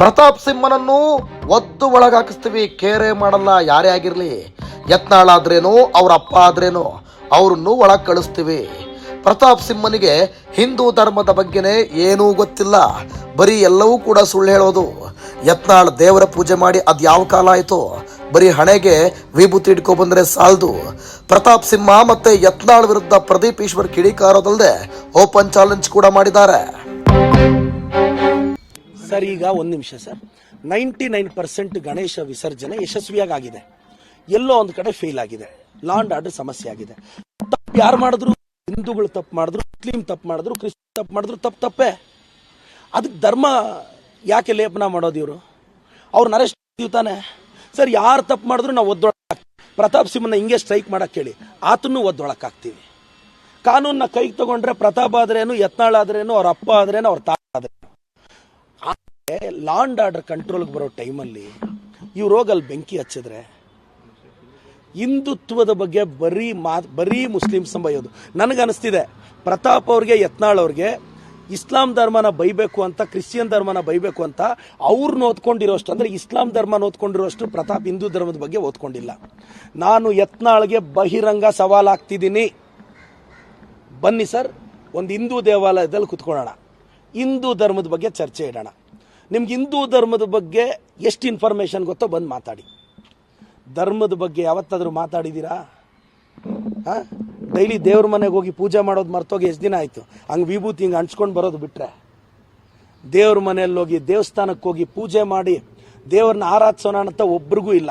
ಪ್ರತಾಪ್ ಸಿಂಹನನ್ನು ಒದ್ದು ಒಳಗಾಕಿಸ್ತೀವಿ, ಕೇರೆ ಮಾಡಲ್ಲ, ಯಾರೇ ಆಗಿರ್ಲಿ. ಯತ್ನಾಳಾದ್ರೇನು, ಅವ್ರ ಅಪ್ಪ ಆದ್ರೇನು, ಅವ್ರನ್ನು ಒಳಗೆ ಕಳಿಸ್ತೀವಿ ಪ್ರತಾಪ್ ಸಿಂಹನಿಗೆ ಹಿಂದೂ ಧರ್ಮದ ಬಗ್ಗೆನೇ ಏನೂ ಗೊತ್ತಿಲ್ಲ. ಬರೀ ಎಲ್ಲವೂ ಕೂಡ ಸುಳ್ಳು ಹೇಳೋದು. ಯತ್ನಾಳ್ ದೇವರ ಪೂಜೆ ಮಾಡಿ ಅದು ಯಾವ ಕಾಲ ಆಯಿತು? ಬರೀ ಹಣೆಗೆ ವಿಭೂತಿ ಇಟ್ಕೊ ಬಂದರೆ ಸಾಲದು. ಪ್ರತಾಪ್ ಸಿಂಹ ಮತ್ತು ಯತ್ನಾಳ್ ವಿರುದ್ಧ ಪ್ರದೀಪ್ ಈಶ್ವರ್ ಕಿಡಿಕಾರೋದಲ್ಲದೆ ಓಪನ್ ಚಾಲೆಂಜ್ ಕೂಡ ಮಾಡಿದ್ದಾರೆ. ಸರ್, ಈಗ ಒಂದು ನಿಮಿಷ sir. Ninety nine percent Ganesha ವಿಸರ್ಜನೆ ಯಶಸ್ವಿಯಾಗಿ ಆಗಿದೆ ಎಲ್ಲೋ ಒಂದು ಕಡೆ ಫೇಲ್ ಆಗಿದೆ. ಲಾಂಡ್ ಆರ್ಡರ್ ಸಮಸ್ಯೆ ಆಗಿದೆ. ತಪ್ಪು ಯಾರು ಮಾಡಿದ್ರು? ಹಿಂದೂಗಳು ತಪ್ಪು ಮಾಡಿದ್ರು, ಮುಸ್ಲಿಂ ತಪ್ಪು ಮಾಡಿದ್ರು, ಕ್ರಿಶ್ಚಿಯನ್ ತಪ್ಪು ಮಾಡಿದ್ರು, ತಪ್ಪು ತಪ್ಪೇ. ಅದಕ್ಕೆ ಧರ್ಮ ಯಾಕೆ ಲೇಪನ ಮಾಡೋದು ಇವರು? ಅರೆಸ್ಟ್ ಮಾಡ್ತೀವಿ ತಾನೆ. ಸರ್, ಯಾರು ತಪ್ಪು ಮಾಡಿದ್ರು ನಾವು ಒದ್ದೊಳಕ್ಕೆ ಪ್ರತಾಪ್ ಸಿಂಹನ ಹಿಂಗೆ ಸ್ಟ್ರೈಕ್ ಮಾಡಕ್ಕೆ ಹೇಳಿ ಆತನ್ನು ಒದ್ದೊಳಕ್ಕಾಗ್ತೀವಿ ಕಾನೂನನ್ನ ಕಾನೂನ್ನ ಕೈಗೆ ತಗೊಂಡ್ರೆ ಪ್ರತಾಪ್ ಆದ್ರೇನು, ಯತ್ನಾಳ್ ಆದ್ರೇನು, ಅವ್ರ ಅಪ್ಪ ಆದ್ರೇನು, ಅವ್ರ ತಾತ ಆದ್ರೇನು. ಲಾಂಡ್ ಆರ್ಡರ್ ಕಂಟ್ರೋಲ್ಗೆ ಬರೋ ಟೈಮಲ್ಲಿ ರೋಗ ಅಲ್ಲಿ ಬೆಂಕಿ ಹಚ್ಚಿದ್ರೆ ಹಿಂದುತ್ವದ ಬಗ್ಗೆ ಬರೀ ಮಾ, ಬರೀ ಮುಸ್ಲಿಮ್ಸ್ ಬೈಯೋದು ನನಗನ್ನಿಸ್ತಿದೆ ಪ್ರತಾಪ್ ಅವ್ರಿಗೆ, ಯತ್ನಾಳ್ ಅವ್ರಿಗೆ, ಇಸ್ಲಾಂ ಧರ್ಮನ ಬೈಬೇಕು ಅಂತ, ಕ್ರಿಶ್ಚಿಯನ್ ಧರ್ಮನ ಬೈಬೇಕು ಅಂತ ಅವ್ರನ್ನ ಓದ್ಕೊಂಡಿರೋಷ್ಟು ಅಂದ್ರೆ ಇಸ್ಲಾಂ ಧರ್ಮನ ಓದ್ಕೊಂಡಿರೋಷ್ಟು ಪ್ರತಾಪ್ ಹಿಂದೂ ಧರ್ಮದ ಬಗ್ಗೆ ಓದ್ಕೊಂಡಿಲ್ಲ. ನಾನು ಯತ್ನಾಳ್ಗೆ ಬಹಿರಂಗ ಸವಾಲಾಗ್ತಿದ್ದೀನಿ ಬನ್ನಿ ಸರ್, ಒಂದು ಹಿಂದೂ ದೇವಾಲಯದಲ್ಲಿ ಕುತ್ಕೊಳ್ಳೋಣ. ಹಿಂದೂ ಧರ್ಮದ ಬಗ್ಗೆ ಚರ್ಚೆ ಇಡೋಣ. ನಿಮ್ಗೆ ಹಿಂದೂ ಧರ್ಮದ ಬಗ್ಗೆ ಎಷ್ಟು ಇನ್ಫಾರ್ಮೇಷನ್ ಗೊತ್ತೋ ಬಂದು ಮಾತಾಡಿ. ಧರ್ಮದ ಬಗ್ಗೆ ಯಾವತ್ತಾದರೂ ಮಾತಾಡಿದ್ದೀರಾ ಹಾಂ? ಡೈಲಿ ದೇವ್ರ ಮನೆಗೆ ಹೋಗಿ ಪೂಜೆ ಮಾಡೋದು ಮರ್ತೋಗಿ ಎಷ್ಟು ದಿನ ಆಯಿತು? ಹಂಗೆ ವಿಭೂತಿ ಹಿಂಗೆ ಹಂಚ್ಕೊಂಡು ಬರೋದು ಬಿಟ್ಟರೆ ದೇವ್ರ ಮನೆಯಲ್ಲಿ ಹೋಗಿ ದೇವಸ್ಥಾನಕ್ಕೆ ಹೋಗಿ ಪೂಜೆ ಮಾಡಿ ದೇವ್ರನ್ನ ಆರಾಧಿಸೋಣ ಅಂತ ಒಬ್ರಿಗೂ ಇಲ್ಲ.